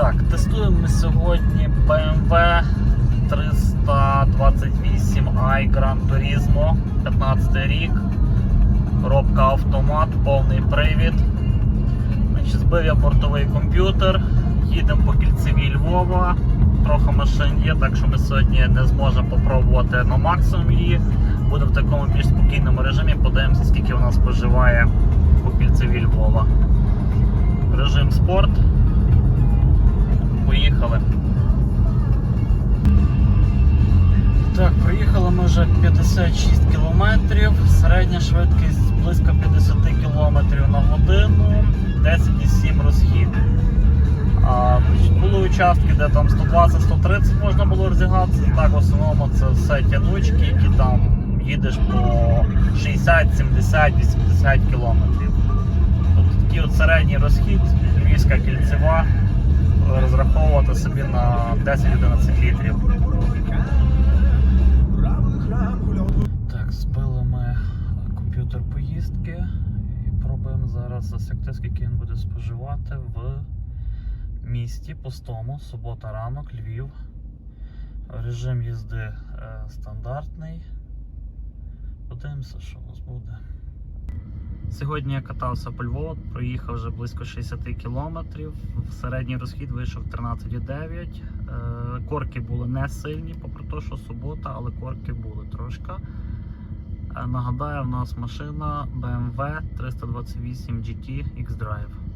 Так, тестуємо ми сьогодні BMW 328i Gran Turismo 15 рік. Коробка автомат, повний привід. Значить, збив я бортовий комп'ютер. Їдемо по кільцевій Львова. Трохи машин є, так що ми сьогодні не зможемо попробувати на максимум її. Буде в такому більш спокійному режимі. Подивимося, скільки вона споживає по кільцевій Львова. Режим спорт. Поїхали. Так, проїхали ми вже 56 кілометрів, середня швидкість близько 50 кілометрів на годину, 10,7 розхід. А, були участки, де там 120-130 можна було розігнатися. Так, в основному це все тянучки, які там їдеш по 60, 70, 80 кілометрів. Тобто такий от середній розхід, львівська 10-11 літрів. Так, збили ми комп'ютер поїздки і пробуємо зараз засекти, скільки він буде споживати в місті пустому, субота ранок, Львів. Режим їзди е, стандартний. Подивимося, що у нас буде. Сьогодні я катався по Львову, проїхав вже близько 60 кілометрів. Середній розхід вийшов 13,9. Е, Корки були не сильні, попри те, що субота, але корки були трошки. Е, Нагадаю, в нас машина BMW 328 GT X-Drive.